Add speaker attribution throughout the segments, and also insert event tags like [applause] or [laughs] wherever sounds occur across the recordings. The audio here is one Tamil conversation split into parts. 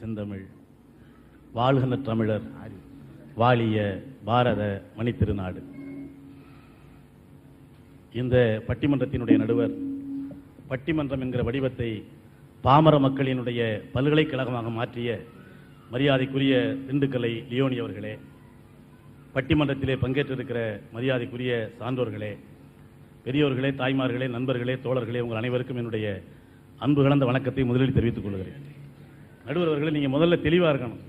Speaker 1: செந்தமிழ். வாழ்கின்ற தமிழர் வாழிய பாரத மணித்திருநாடு. இந்த பட்டிமன்றத்தினுடைய நடுவர் பட்டிமன்றம் என்கிற வடிவத்தை பாமர மக்களினுடைய பல்கலைக்கழகமாக மாற்றிய மரியாதைக்குரிய திண்டுக்கலை லியோனி அவர்களே பட்டிமன்றத்திலே பங்கேற்றிருக்கிற மரியாதைக்குரிய சான்றோர்களே பெரியோர்களே தாய்மார்களே நண்பர்களே தோழர்களே உங்கள் அனைவருக்கும் என்னுடைய அன்பு கலந்த வணக்கத்தை முதலில் தெரிவித்துக் கொள்கிறேன். நடுவர் அவர்களே நீங்க முதல்ல தெளிவா இருக்கணும்.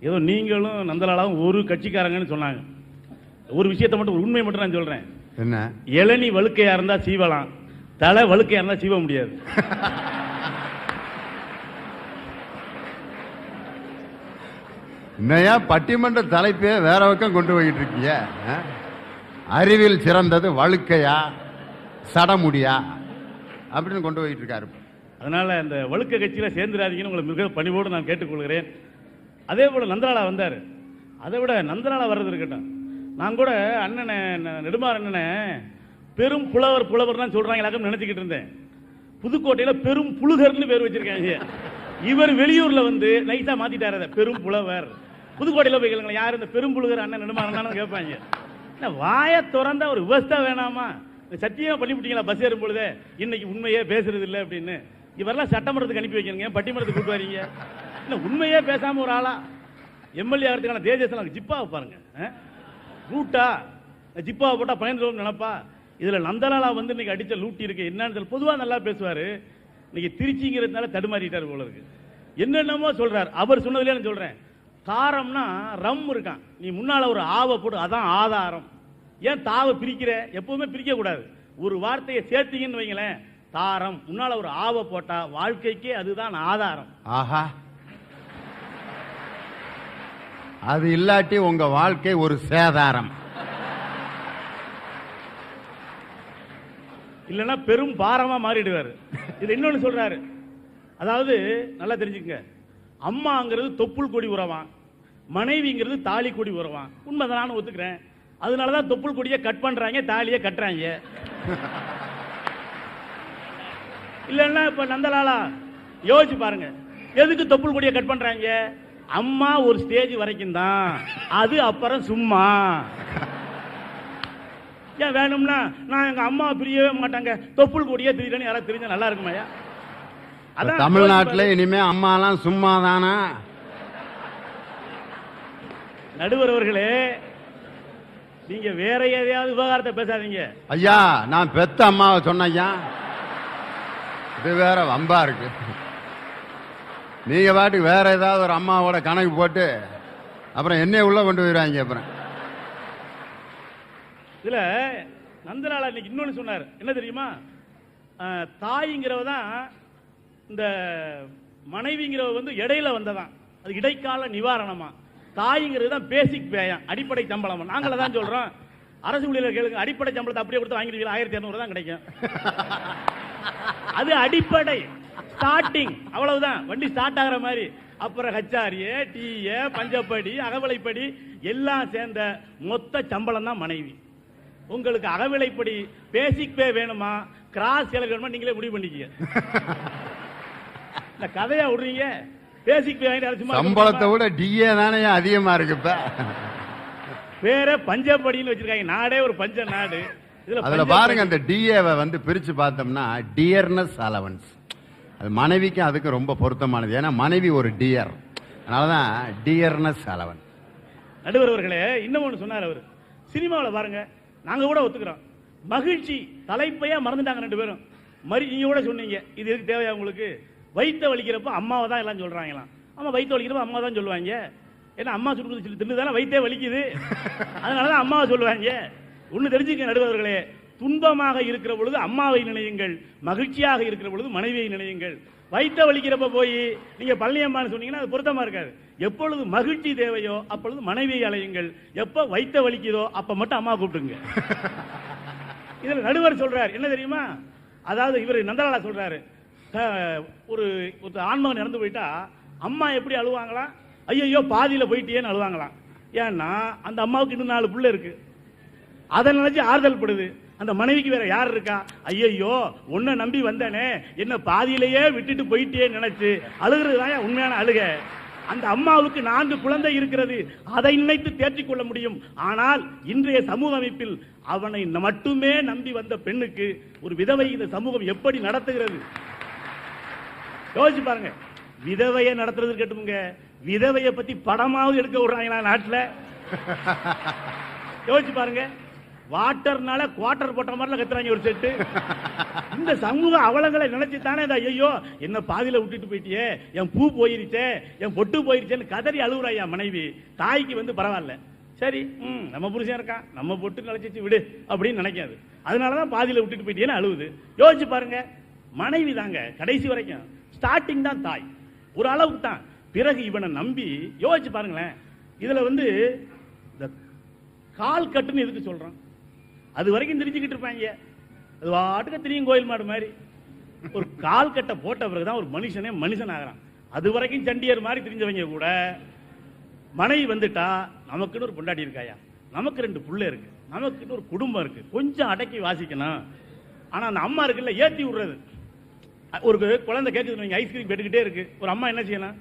Speaker 1: ஏதோ நீங்களும் நந்தலாலாவும் ஒரு கட்சிக்காரங்கன்னு சொன்னாங்க. ஒரு விஷயத்தை மட்டும் ஒரு உண்மையை மட்டும் நான் சொல்றேன்.
Speaker 2: என்ன?
Speaker 1: இளநி வழுக்கையா இருந்தா சீவலாம். தலை வழுக்கையா இருந்தா சீவ முடியாது.
Speaker 2: என்னையா பட்டிமன்ற தலைப்பே வேற பக்கம் கொண்டு போயிட்டு இருக்கீங்க? அறிவில் சிறந்தது வழுக்கையா சடமுடியா? அப்படின்னு கொண்டு போயிட்டு இருக்காரு.
Speaker 1: அதனால அந்த வழுக்க கட்சியில் சேர்ந்துடாதீங்கன்னு உங்களை மிக பணிவோடு நான் கேட்டுக்கொள்கிறேன். அதே போல் நந்தலாலா வந்தார். அதை விட நந்தலாலா வர்றது இருக்கட்டும். நான் கூட அண்ணனை நெடுமாறு அண்ணனை பெரும் புலவர் புலவர் சொல்றாங்களாக்கும் நினச்சிக்கிட்டு இருந்தேன். புதுக்கோட்டையில் பெரும் புழுகர்னு பேர் வச்சிருக்காங்க. இவர் வெளியூரில் வந்து நைஸா மாற்றிட்டார் அதை. பெரும் புலவர். புதுக்கோட்டையில் போய் கேளுங்க யார் இந்த பெரும் புழுகர் அண்ணன் நெடுமாறன்னு கேட்பாங்க. என்ன வாயை திறந்தா ஒரு விவஸ்தா வேணாமா? சத்தியமாக பண்ணிவிட்டீங்களா பஸ் ஏறும் பொழுதே இன்னைக்கு உண்மையே பேசுறது இல்லை அப்படின்னு இவரெல்லாம் சட்டமன்றத்துக்கு அனுப்பி வைக்கணுங்க பட்டிமன்றத்துக்கு கூட்டு வரீங்க. இல்லை உண்மையே பேசாமல் ஒரு ஆளா? எம்எல்ஏ ஆகிறதுக்கான தேஜஸ்லாம் ஜிப்பாவை பாருங்க. ஆ? ரூட்டா? ஜிப்பாவை போட்டால் பயந்துரும் நினைப்பா? இதில் நந்தலாலா வந்து இன்னைக்கு அடித்த லூட்டி இருக்கு. என்னன்னு தெரியல. பொதுவாக நல்லா பேசுவார். இன்னைக்கு திருச்சிங்கிறதுனால தடுமாறிட்டார் போல இருக்கு. என்னென்னமோ சொல்கிறார் அவர் சொன்னதுல நான் சொல்கிறேன் காரம்னா ரம் இருக்கான். நீ முன்னால் ஒரு ஆவை போட்டு அதான் ஆதாரம். ஏன் தாவை பிரிக்கிற? எப்பவுமே பிரிக்கக்கூடாது. ஒரு வார்த்தையை சேர்த்தீங்கன்னு வைங்களேன். தாரம். முன்னால ஒரு ஆவை போட்டா வாழ்க்கைக்கே அதுதான் ஆதாரம்.
Speaker 2: ஆஹா. அது இல்லாட்டி உங்க வாழ்க்கை ஒரு சேதாரம்.
Speaker 1: இல்லைன்னா பெரும் பாரமா மாறிடுவார். இது இன்னொன்னு சொல்றாரு. அதாவது நல்லா தெரிஞ்சுக்கங்க. அம்மாங்கிறது தொப்புள் கொடி உறவான். மனைவிங்கிறது தாலி கொடி உறவான். உண்மைதான் நானும் ஒத்துக்கிறேன். அதனாலதான் தொப்புள் கொடியை கட் பண்றாங்க தாலியை கட்டுறாங்க. இல்லைன்னா இப்ப நந்தலாலா யோசிச்சு பாருங்க. எதுக்கு தொப்புள் கொடியை கட் பண்றாங்க? அம்மா ஒரு ஸ்டேஜ் வரைக்கும் தான். அது அப்புறம் சும்மா. ஏன் வேணும்னா நான் எங்க அம்மா பிரியவே மாட்டாங்க. தொப்புள் கொடியே திடீர்னு யாராவது தெரிஞ்சா நல்லா இருக்குமாயா
Speaker 2: இப்ப தமிழ்நாட்டுல இனிமே அம்மாலாம் சும்மா தானா
Speaker 1: நடுவர் அவர்களே நீங்க வேற எதையாவது விவகாரத்தை பேசாதீங்க.
Speaker 2: ஐயா நான் பெத்த அம்மாவை சொன்னையா இது வேற வம்பா இருக்கு. நீங்க பாட்டுக்கு வேற ஏதாவது ஒரு அம்மாவோட கணக்கு போட்டு அப்புறம் என்னைய உள்ள கொண்டு போயிடுவாங்க அப்புறம்.
Speaker 1: இதுல நந்தலாலா இன்னைக்கு இன்னொன்று சொன்னார். என்ன தெரியுமா? தாய்ங்கிறவ தான் இந்த மனைவிங்கிறவ வந்து இடையில வந்ததான். அது இடைக்கால நிவாரணமா. தாய்ங்கிறது தான் பேசிக் பேயம் அடிப்படை சம்பளம். நாங்கள தான் சொல்றோம். அரசு ஊழியர் கேளுங்க அடிப்படை சம்பளத்தை அப்படியே கொடுத்து வாங்கிடுவீங்க ஆயிரத்தி இரநூறு தான் கிடைக்கும். அது அடிப்படை. ஸ்டார்டிங் அவ்வளவுதான். வண்டி ஸ்டார்ட் ஆகுற மாதிரி. அப்புறம் ஹச்ஆர்ஏ டிஏ பஞ்சப்படி அகவிலைப்படி எல்லாம் சேர்ந்த மொத்த சம்பளம் தான் மனைவி. உங்களுக்கு அகவிலைப்படி பேசிக் பே வேணுமா? கிராஸ் சேலரி வேணுமா? நீங்களே முடிவு பண்ணிக்கங்க. இந்த கதையா விடுறீங்க. பேசிக் பே வாங்கிட்டு
Speaker 2: சம்பளத்தை? விட டிஏ தானே அதிகமா இருக்கு இப்ப?
Speaker 1: பேர பஞ்சப்படின்னு வச்சிருக்காங்க. நாடே ஒரு பஞ்ச நாடு.
Speaker 2: அதுல பாருங்க அந்த டிஏவை வந்து பிரிச்சு பார்த்தோம்னா டியர்னஸ் அலவன்ஸ் அது மனைவிக்கும் அதுக்கு ரொம்ப பொருத்தமானது. ஏன்னா மனைவி ஒரு டியர் அதனாலதான் டியர்னஸ் அலவன்ஸ்
Speaker 1: நடுவர் அவர்களே இன்னும் ஒன்று சொன்னார் அவர். சினிமாவில் பாருங்க நாங்க கூட ஒத்துக்கிறோம். மகிழ்ச்சி தலைப்பையா மறந்துட்டாங்க ரெண்டு பேரும். மறி நீங்க கூட சொன்னீங்க இது எதுக்கு தேவையா உங்களுக்கு? வயிற்ற வலிக்கிறப்ப அம்மாவை தான் எல்லாம் சொல்றாங்களாம். ஆமா வயிற்று வலிக்கிறப்ப அம்மா தான் சொல்லுவாங்க. ஏன்னா அம்மா சுட்டு சொல்லி தின்னு தானே வயிற்றே வலிக்குது. அதனால தான் அம்மாவை சொல்லுவாங்க. ஒன்று தெரிஞ்சுக்க நடுவர்களே. துன்பமாக இருக்கிற பொழுது அம்மாவை நினையுங்கள் மகிழ்ச்சியாக இருக்கிற பொழுது மனைவியை நினையுங்கள். வைத்த வலிக்கிறப்ப போய் நீங்க பழனியம்மான்னு சொன்னீங்கன்னா அது பொருத்தமா இருக்காது. எப்பொழுது மகிழ்ச்சி தேவையோ அப்பொழுது மனைவியை அலையுங்கள். எப்ப வைத்த வலிக்குதோ அப்ப மட்டும் அம்மா கூப்பிட்டுங்க [laughs] இதுல நடுவர் சொல்றார். என்ன தெரியுமா? அதாவது இவர் நந்தலாலா சொல்றாரு. ஒரு ஒரு ஆண்மகன் இறந்து போயிட்டா அம்மா எப்படி அழுவாங்களாம் ஐயோ பாதியில போயிட்டேன்னு அழுவாங்களாம். ஏன்னா அந்த அம்மாவுக்கு இன்னும் நாலு பிள்ளை இருக்கு. அதை நினைச்சு ஆறுதல் படுது. அந்த மனைவிக்கு வேற யார் இருக்கா? ஐயையோ உன்னை நம்பி வந்தேனே. என்ன பாதியிலேயே விட்டுட்டு போயிட்டே நினைச்சு அழுகிறது உண்மையான அழுக. அந்த அம்மாவுக்கு நான்கு குழந்தை இருக்கிறது. அதை நினைத்து தேர்ச்சி கொள்ள முடியும். ஆனால் இன்றைய சமூக அமைப்பில் அவனை மட்டுமே நம்பி வந்த பெண்ணுக்கு ஒரு விதவை இந்த சமூகம் எப்படி நடத்துகிறது? யோசிச்சு பாருங்க. விதவையை நடத்துறது கேட்டுங்க விதவையை பத்தி படமாவது எடுக்க விடுறாங்களா நாட்டில்? யோசிச்சு பாருங்க. வாட்டர்னால குவார்டர் போட்ட மாதிரிலாம் கத்துறாங்க ஒரு செட்டு இந்த சமூக அவலங்களை நினைச்சு தானே இந்த ஐயோ என்ன பாதியில விட்டுட்டு போயிட்டியே என் பூ போயிருச்சே என் பொட்டு போயிருச்சேன்னு கதறி அழுகுறாயா மனைவி. தாய்க்கு வந்து பரவாயில்ல. சரி ம் நம்ம புருஷன் இருக்கான் நம்ம பொட்டு நினைச்சிச்சு விடு அப்படின்னு நினைக்காது. அதனாலதான் பாதியில விட்டுட்டு போயிட்டேன்னு அழுவுது. யோசிச்சு பாருங்க மனைவி தாங்க கடைசி வரைக்கும் ஸ்டார்டிங் தான் தாய். ஒரு அளவுக்கு தான். பிறகு இவனை நம்பி யோசிச்சு பாருங்களேன் இதுல வந்து இந்த கால் கட்டுன்னு எதுக்கு சொல்றான்? அது வரைக்கும் தெரிஞ்சுக்கிட்டு இருப்பாங்க. அது வாட்டுக்கு தெரியும் கோயில் மாடு மாதிரி. ஒரு கால் கட்டை போட்ட பிறகுதான் ஒரு மனுஷனே மனுஷன் ஆகிறான். அது வரைக்கும் சண்டியர் மாதிரி தெரிஞ்சவங்க கூட மனைவி வந்துட்டா நமக்குன்னு ஒரு பொண்டாட்டி இருக்காயா? நமக்கு ரெண்டு புள்ள இருக்கு. நமக்குன்னு ஒரு குடும்பம் இருக்கு. கொஞ்சம் அடக்கி வாசிக்கணும் ஆனா அந்த அம்மா இருக்குல்ல ஏத்தி விடுறது. ஒரு குழந்தை கேட்குது வைங்க ஐஸ்கிரீம் கேட்டுக்கிட்டே இருக்கு. ஒரு அம்மா என்ன செய்யணும்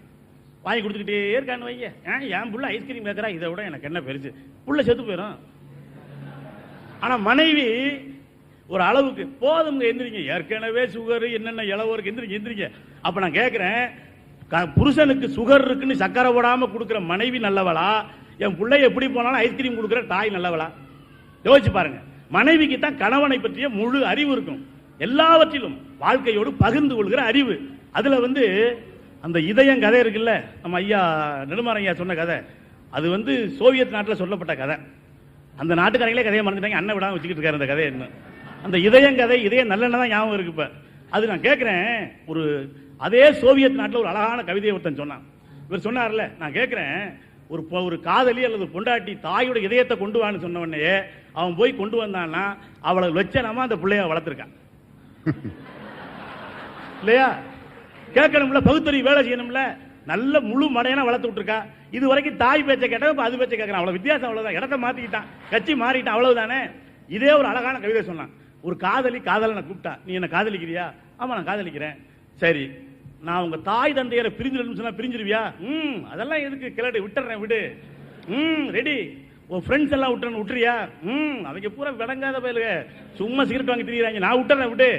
Speaker 1: வாங்கி கொடுத்துக்கிட்டே இருக்கான்னு வைங்க. ஏன் என் புள்ள ஐஸ்கிரீம் கேட்கறா இதை விட எனக்கு என்ன பெருசு. புள்ள செத்து போயிடும் ஆனா மனைவி ஒரு அளவுக்கு போதும் எந்திரிங்க. ஏற்கனவே சுகர் என்னென்ன இளவோருக்கு எந்திரிங்க எந்திரிங்க. அப்ப நான் கேட்கிறேன் க- புருஷனுக்கு சுகர் இருக்குன்னு சக்கரை போடாம கொடுக்குற மனைவி நல்லவளா? என் பிள்ளை எப்படி போனாலும் ஐஸ்கிரீம் கொடுக்குற தாய் நல்லவளா? யோசிச்சு பாருங்க. மனைவிக்கு தான் கணவனை பற்றிய முழு அறிவு இருக்கும். எல்லாவற்றிலும் வாழ்க்கையோடு பகிர்ந்து கொள்கிற அறிவு. அதுல வந்து அந்த இதயம் கதை இருக்குல்ல? நம்ம ஐயா நெடுமாறன் ஐயா சொன்ன கதை. அது வந்து சோவியத் நாட்டில் சொல்லப்பட்ட கதை. அந்த நாட்டுக்காரங்களே கதையை மறந்துட்டாங்க. அண்ணன் விடாம வச்சுக்கிட்டு இருக்காரு அந்த கதையை இன்னும். அந்த இதயம் கதை இதயம் நல்லெண்ணெய் தான் ஞாபகம் இருக்கு இப்ப. அது நான் கேட்கிறேன் ஒரு அதே சோவியத் நாட்டில் ஒரு அழகான கவிதையை ஒருத்தன் சொன்னான். இவர் சொன்னார்ல நான் கேட்கிறேன் ஒரு ஒரு காதலி அல்லது பொண்டாட்டி தாயோட இதயத்தை கொண்டு வான்னு சொன்ன உடனே அவன் போய் கொண்டு வந்தான்னா அவளை லட்சணமா அந்த பிள்ளைய வளர்த்துருக்கான். [laughs] இல்லையா? கேட்கணும்ல பகுத்தறிவு வேலை செய்யணும்ல. நல்ல முழு மடையனா வளர்த்து விட்டுருக்கா. இது வரைக்கும் தாய் பேச்சை கேட்டா இப்ப அது பேச்சை கேட்கறான். அவ்வளவு வித்தியாசம் அவ்வளவுதான். இடத்த மாத்திக்கிட்டான். கட்சி மாறிட்டான் அவ்வளவுதானே? இதே ஒரு அழகான கவிதை சொன்னான். ஒரு காதலி காதலனை கூப்பிட்டா நீ என்ன காதலிக்கிறியா? ஆமா நான் காதலிக்கிறேன். சரி நான் உங்க தாய் தந்தையரை பிரிஞ்சிடணும்னு சொன்னா பிரிஞ்சிருவியா? ம் அதெல்லாம் எதுக்கு? கிளடி விட்டுறேன் விடு. ம் ரெடி உன் ஃப்ரெண்ட்ஸ் எல்லாம் விட்டுறேன் விட்டுறியா? ம் அவங்க பூரா விளங்காத பயிலுங்க சும்மா சிகரெட் வாங்கி திரியிறாங்க. நான் விட்டுறேன் விடு.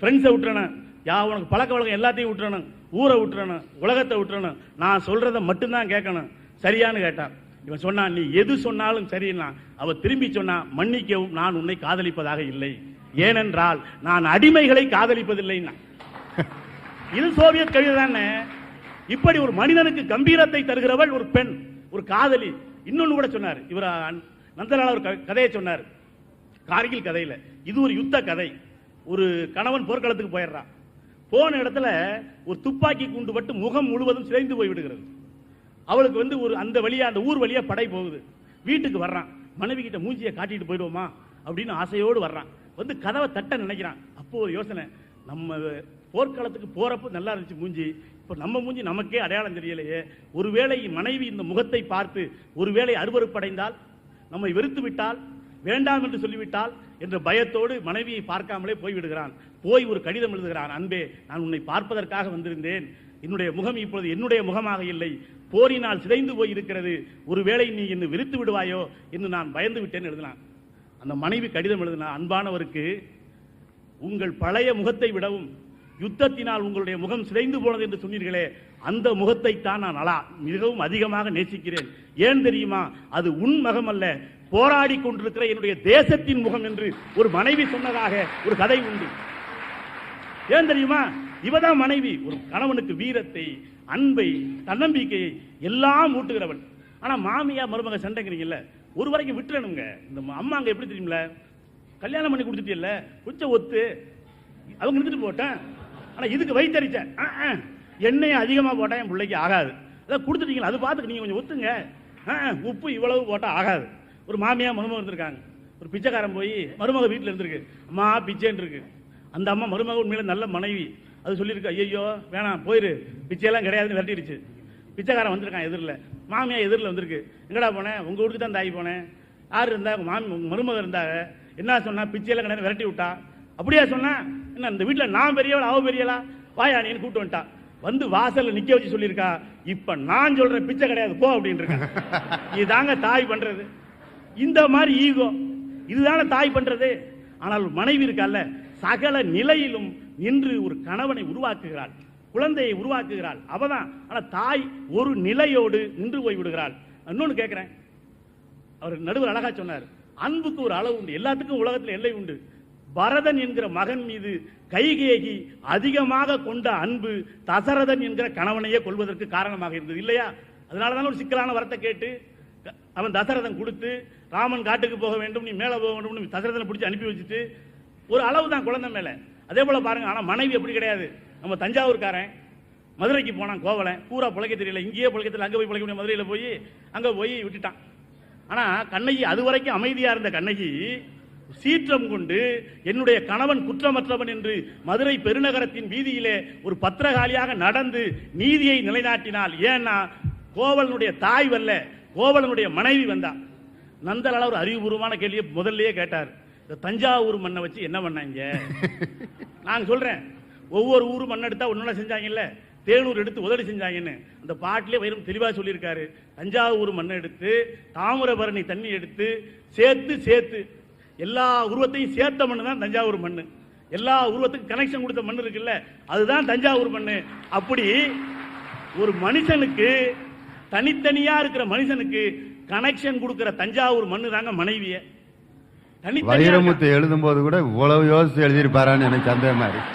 Speaker 1: ஃப்ரெண்ட்ஸை விட்டுறணும் யா உனக்கு பழக்க வழக்கம் எல்லாத்தையும் விட்டுறணும் ஊரை விட்டுறணும் உலகத்தை விட்டுறணும். நான் சொல்றத மட்டும்தான் கேட்கணும். சரியான்னு கேட்டான். இவன் சொன்னான் நீ எது சொன்னாலும் சரின்னா அவ திரும்பி சொன்னான் மன்னிக்கவும் நான் உன்னை காதலிப்பதாக இல்லை. ஏனென்றால் நான் அடிமைகளை காதலிப்பதில்லைன்னா. [laughs] இது சோவியத் கவிதை தானே. இப்படி ஒரு மனிதனுக்கு கம்பீரத்தை தருகிறவள் ஒரு பெண் ஒரு காதலி. இன்னொன்னு கூட சொன்னார். இவர் நந்தலால் ஒரு க- கதையை சொன்னார். கார்கில் கதையில. இது ஒரு யுத்த கதை. ஒரு கணவன் போர்க்களத்துக்கு போயிடுறான். போன இடத்துல ஒரு துப்பாக்கி குண்டு பட்டு முகம் முழுவதும் சிதைந்து போய் விடுகிறது. அவளுக்கு வந்து ஒரு அந்த வழியா அந்த ஊர் வழியா படை போகுது. வீட்டுக்கு வர்றான். மனைவி கிட்ட மூஞ்சியை காட்டிட்டு போயிடுவோமா அப்படின்னு ஆசையோடு வர்றான். வந்து கதவை தட்ட நினைக்கிறான். அப்போ ஒரு யோசனை. நம்ம போர்க்களத்துக்கு போறப்ப நல்லா இருந்துச்சு மூஞ்சி. இப்போ நம்ம மூஞ்சி நமக்கே அடையாளம் தெரியலையே. ஒருவேளை மனைவி இந்த முகத்தை பார்த்து ஒருவேளை அருவருப்படைந்தால் நம்மை வெறுத்து விட்டால் வேண்டாம் என்று சொல்லிவிட்டால் என்ற பயத்தோடு மனைவியை பார்க்காமலே போய்விடுகிறான். போய் ஒரு கடிதம் எழுதுகிறான். அன்பே நான் உன்னை பார்ப்பதற்காக வந்திருந்தேன். என்னுடைய முகம் இப்பொழுது என்னுடைய முகமாக இல்லை. போரினால் சிதைந்து போய் இருக்கிறது ஒருவேளை நீ என்னை விரித்து விடுவாயோ என்று நான் பயந்து விட்டேன் எழுதினான். அந்த மனைவி கடிதம் எழுதினா அன்பானவருக்கு உங்கள் பழைய முகத்தை விடவும் யுத்தத்தினால் உங்களுடைய முகம் சிதைந்து போனது என்று சொன்னீர்களே அந்த முகத்தை தான் நான் அலா மிகவும் அதிகமாக நேசிக்கிறேன். ஏன் தெரியுமா? அது உன் மகம் அல்ல போராடி கொண்டிருக்கிற என்னுடைய தேசத்தின் முகம் என்று ஒரு மனைவி சொன்னதாக ஒரு கதை உண்டு. ஏன் தெரியுமா? இவதான் மனைவி. ஒரு கணவனுக்கு வீரத்தை அன்பை தன்னம்பிக்கையை எல்லாம் ஊட்டுகிறவள் ஆனா மாமியா மருமக சண்டைங்கிறீங்கல்ல ஒரு வரைக்கும் விட்டுறணுங்க. இந்த அம்மா அங்க எப்படி தெரியுமில கல்யாணம் பண்ணி கொடுத்துட்டியல்ல? கொஞ்சம் ஒத்து. அவங்க இருந்துட்டு போட்டேன். ஆனா இதுக்கு வைத்தறிச்சேன். எண்ணெயை அதிகமா போட்டேன் என் பிள்ளைக்கு ஆகாது. அதான் கொடுத்துட்டீங்களா அது பார்த்துக்கு நீங்க கொஞ்சம் ஒத்துங்க. ஆ, உப்பு இவ்வளவு போட்டா ஆகாது. ஒரு மாமியா மருமக இருந்திருக்காங்க. ஒரு பிச்சைக்காரன் போய் மருமக வீட்டில் இருந்திருக்கு. அம்மா பிச்சைன்னு இருக்கு அந்த அம்மா மருமக உண்மையில நல்ல மனைவி. அது சொல்லியிருக்கு ஐயோ வேணாம் போயிரு. பிச்சையெல்லாம் கிடையாதுன்னு விரட்டிடுச்சு. பிச்சைக்காரன் வந்திருக்கான் எதிரில். மாமியா எதிரில் வந்திருக்கு. எங்கடா போனேன் உங்க வீட்டுக்கு தான் தாய் போனேன். யார் இருந்தா? மாமி மருமக இருந்தாங்க. என்ன சொன்னா? பிச்சையில கிடையாது விரட்டி விட்டா. அப்படியா சொன்னா என்ன இந்த வீட்டுல நான் பெரியவளா? அவ பெரியவளா? வாயா நீ கூட்டு வந்துட்டா. வந்து வாசல்ல நிக்க வச்சு சொல்லியிருக்கா. இப்ப நான் சொல்றேன் பிச்சை கிடையாது போ அப்படின்னு இருக்கேன் [laughs] இதுதாங்க தாய் பண்றது. இந்த மாதிரி ஈகோ. இதுதானே தாய் பண்றது? ஆனால் மனைவி இருக்கல்ல சகல நிலையிலும் நின்று ஒரு கணவனை உருவாக்குகிறாள் குழந்தையை உருவாக்குகிறாள். அவதான். ஆனா தாய் ஒரு நிலையோடு நின்று போய் விடுகிறாள். இன்னொன்னு கேட்கிறேன் அவர் நடுவர் அழகா சொன்னார் அன்புக்கு ஒரு அளவு உண்டு. எல்லாத்துக்கும் உலகத்தில் எல்லை உண்டு. பரதன் என்கிற மகன் மீது கைகேகி அதிகமாக கொண்ட அன்பு தசரதன் என்கிற கணவனையே கொள்வதற்கு காரணமாக இருந்தது. இல்லையா? அதனால தான் ஒரு சிக்கலான வரத்தை கேட்டு அவன் தசரதன் கொடுத்து ராமன் காட்டுக்கு போக வேண்டும் நீ மேலே போக வேண்டும் தசரதனை பிடிச்சி அனுப்பி வச்சுட்டு ஒரு அளவு தான் குழந்தை மேலே. அதே போல் பாருங்க ஆனால் மனைவி அப்படி கிடையாது. நம்ம தஞ்சாவூர்காரன் மதுரைக்கு போனான் கோவலன். பூரா பிழைக்க தெரியல. இங்கேயே பிழைக்க தெரியல. போய் பிழைக்க முடியும் மதுரையில் போய் அங்கே போய் விட்டுட்டான். ஆனால் கண்ணகி அது வரைக்கும் அமைதியாக இருந்த கண்ணகி சீற்றம் கொண்டு என்னுடைய கணவன் குற்றமற்றவன் என்று மதுரை பெருநகரத்தின் வீதியிலே ஒரு பத்திரகாளியாக நடந்து நீதியை நிலைநாட்டினால் ஏன்னா கோவலனுடைய தாய் வல்ல கோவலனுடைய மனைவி வந்தா. நந்தலால ஒரு அறிவுபூர்வமான கேள்வியை முதல்லயே கேட்டார். இந்த தஞ்சாவூர் மண்ணை வச்சு என்ன பண்ணாங்க? [laughs] நான் சொல்றேன் ஒவ்வொரு ஊரும் மண் எடுத்தா ஒன்னொன்னு செஞ்சாங்கல்ல? தேனூர் எடுத்து உதவி செஞ்சாங்கன்னு. அந்த பாட்டிலே வைரம் தெளிவா சொல்லியிருக்காரு. தஞ்சாவூர் மண்ணை எடுத்து தாமிரபரணி தண்ணி எடுத்து சேர்த்து சேர்த்து. எல்லா உருவத்தையும் சேர்த்த மண்ணு தான் தஞ்சாவூர் மண்ணு. எல்லா உருவத்துக்கும் கனெக்ஷன் கொடுத்த மண் இருக்குல்ல? அதுதான் தஞ்சாவூர் மண்ணு. அப்படி ஒரு மனுஷனுக்கு தனித்தனியா இருக்கிற மனுஷனுக்கு கனெக்ஷன் கொடுக்கிற தஞ்சாவூர் மண்ணு தாங்க மனைவிய
Speaker 2: வைரமுத்து எழுதும்போது கூட இவ்வளவு யோசிச்சு எழுதியிருப்பாரான்னு எனக்கு சந்தேகமா இருக்கு.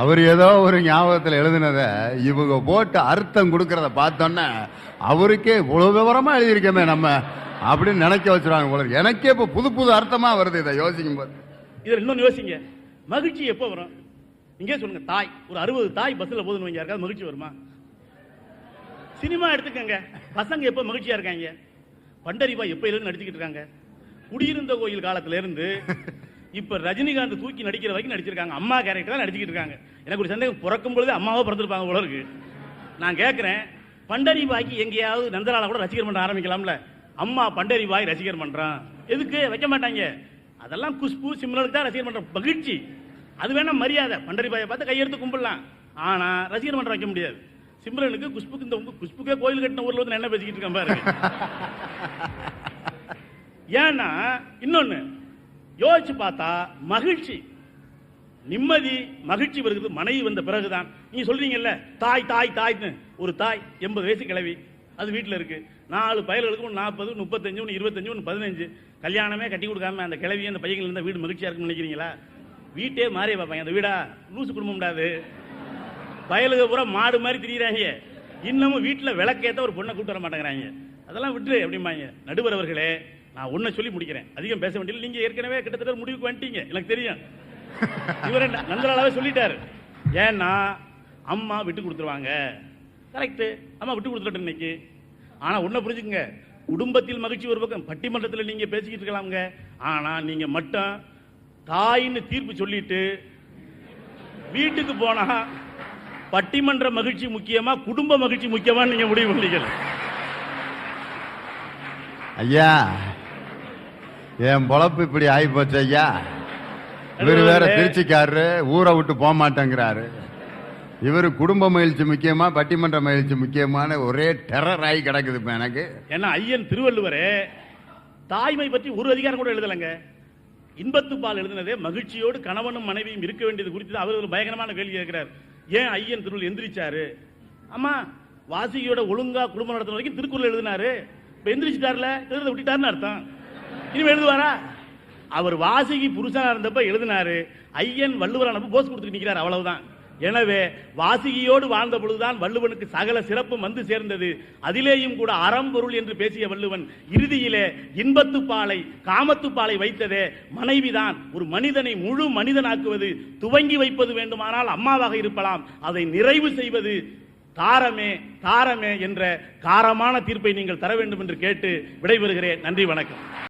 Speaker 2: அவர் ஏதோ ஒரு ஞாபகத்தில் எழுதினத இவங்க போட்டு அர்த்தம் கொடுக்கறத பார்த்தோன்னே அவருக்கே இவ்வளவு விவரமா எழுதியிருக்கோமே நம்ம அப்படின்னு நினைக்க வச்சிருவாங்க போல. எனக்கே இப்போ புது புது அர்த்தமா வருது இதை யோசிக்கும் போது
Speaker 1: இதுல இன்னொன்னு யோசிங்க. மகிழ்ச்சி எப்போ வரும்? இங்கே சொல்லுங்க தாய். ஒரு அறுபது தாய் பஸ்ல போதுன்னு யாருக்காவது மகிழ்ச்சி வருமா? சினிமா எடுத்துக்கங்க. பசங்க எப்போ மகிழ்ச்சியா இருக்காங்க? பண்டரிபாய் எப்ப இருந்து நடிச்சுக்கிட்டு இருக்காங்க? குடியிருந்த கோயில் காலத்துல இருந்து இப்ப ரஜினிகாந்த் தூக்கி நடிக்கிற வரைக்கும் நடிச்சிருக்காங்க. அம்மா கேரக்டர் தான் நடிச்சுக்கிட்டு இருக்காங்க. எனக்கு ஒரு சந்தேகம் பிறக்கும் பொழுது அம்மாவோ பிறந்திருப்பாங்க போல இருக்கு. நான் கேட்கிறேன் பண்டரிபாய்க்கு எங்கேயாவது நந்தலால கூட ரசிகர் பண்ண ஆரம்பிக்கலாம்ல. அம்மா பண்டரிபாய் ரசிகர் பண்றான் எதுக்கு? வைக்க மாட்டாங்க. அதெல்லாம் குஷ்பு சிம்லனுக்கு தான் ரசிகர் பண்ற மகிழ்ச்சி. அது வேணா மரியாதை. பண்டரிபாயை பார்த்து கையெடுத்து கும்பிடலாம். ஆனா ரசிகர் மன்றம் வைக்க முடியாது. சிம்ரனுக்கு குஷ்புக்கு இந்த உங்க குஷ்புக்கே கோயில் கட்டின ஊர்ல வந்து என்ன பேசிக்கிட்டு இருக்கேன் பாருங்க. [laughs] ஏன்னா இன்னொன்னு யோசிச்சு பார்த்தா மகிழ்ச்சி நிம்மதி மகிழ்ச்சி வருகிறது மனைவி வந்த பிறகுதான். நீங்க சொல்றீங்கல்ல தாய் தாய் தாய்ன்னு ஒரு தாய் எண்பது வயசு கிளவி அது வீட்டில் இருக்கு. நாலு பயல்களுக்கு ஒன்று நாற்பது முப்பத்தஞ்சு ஒன்று இருபத்தஞ்சு ஒன்று பதினஞ்சு. கல்யாணமே கட்டி கொடுக்காம அந்த கிளவி அந்த பையங்கள் இருந்தால் வீடு மகிழ்ச்சியா இருக்கும்னு நினைக்கிறீங்களா? வீட்டே மாறி பார்ப்பாங்க. அந்த வீடா லூசு குடும்பம் வயலுக்கு பூரா மாடு மாதிரி திரியிறாங்க. இன்னமும் வீட்டில் விளக்கேத்த ஒரு பொண்ணை கூட்டு வர மாட்டேங்கிறாங்க. அதெல்லாம் விட்டுரு அப்படிம்பாங்க. நடுவர் அவர்களே நான் ஒன்றை சொல்லி முடிக்கிறேன். அதிகம் பேச வேண்டியது நீங்க ஏற்கனவே கிட்டத்தட்ட முடிவுக்கு வந்துட்டீங்க. எனக்கு தெரியும். இவர் நந்தலாலாவே சொல்லிட்டாரு. ஏன்னா அம்மா விட்டு கொடுத்துருவாங்க. கரெக்டு அம்மா விட்டு கொடுத்துட்டு இன்னைக்கு. ஆனா ஒன்றை புரிஞ்சுக்கங்க. குடும்பத்தில் மகிழ்ச்சி ஒரு பக்கம் பட்டிமன்றத்தில் நீங்க பேசிக்கிட்டு இருக்கலாம்ங்க. ஆனா நீங்க மட்டும் தாயின்னு தீர்ப்பு சொல்லிட்டு வீட்டுக்கு போனா பட்டிமன்ற மகிழ்ச்சி முக்கியமா குடும்ப மகிழ்ச்சி முக்கியமா நீங்க முடிவு பண்ணிக்கல
Speaker 2: ஐயா என் பொழப்பு இப்படி ஆகி போச்சு ஐயா. இவர் வேற திருச்சிக்காரரு ஊரை விட்டு போக மாட்டேங்கிறாரு. இவர் குடும்ப மகிழ்ச்சி முக்கியமா பட்டிமன்ற மகிழ்ச்சி முக்கியமான ஒரே டெரர் ஆகி கிடக்குது இப்ப எனக்கு.
Speaker 1: ஏன்னா ஐயன் திருவள்ளுவரே தாய்மை பற்றி ஒரு அதிகாரம் கூட எழுதலைங்க. இன்பத்து பால் எழுதினதே மகிழ்ச்சியோடு கணவனும் மனைவியும் இருக்க வேண்டியது குறித்து அவர் ஒரு பயங்கரமான கேள்வி கேட்கிறார். ஏன் ஐயன் திருவள்ளுவர் எந்திரிச்சாரு? ஆமா வாசியோட ஒழுங்கா குடும்பம் நடத்துற வரைக்கும் திருக்குறள் எழுதினாரு. இப்ப எந்திரிச்சிட்டார்ல எழுத விட்டுட்டாருன்னு அர்த்தம். இனிமே எழுதுவாரா? அவர் வாசிக்கு புருஷனா இருந்தப்ப எழுதினாரு. ஐயன் வள்ளுவரானப்ப போஸ் கொடுத்துட்டு நிக்கிறார் அவ்வளவுதான். எனவே வாசிகியோடு வாழ்ந்த பொழுதுதான் வள்ளுவனுக்கு சகல சிறப்பும் வந்து சேர்ந்தது. அதிலேயும் கூட அறம்பொருள் என்று பேசிய வள்ளுவன் இறுதியிலே இன்பத்துப்பாலை காமத்துப்பாலை வைத்ததே மனைவிதான். ஒரு மனிதனை முழு மனிதனாக்குவது துவங்கி வைப்பது வேண்டுமானால் அம்மாவாக இருக்கலாம் அதை நிறைவு செய்வது தாரமே தாரமே என்ற காரமான தீர்ப்பை நீங்கள் தர வேண்டும் என்று கேட்டு விடைபெறுகிறேன். நன்றி வணக்கம்.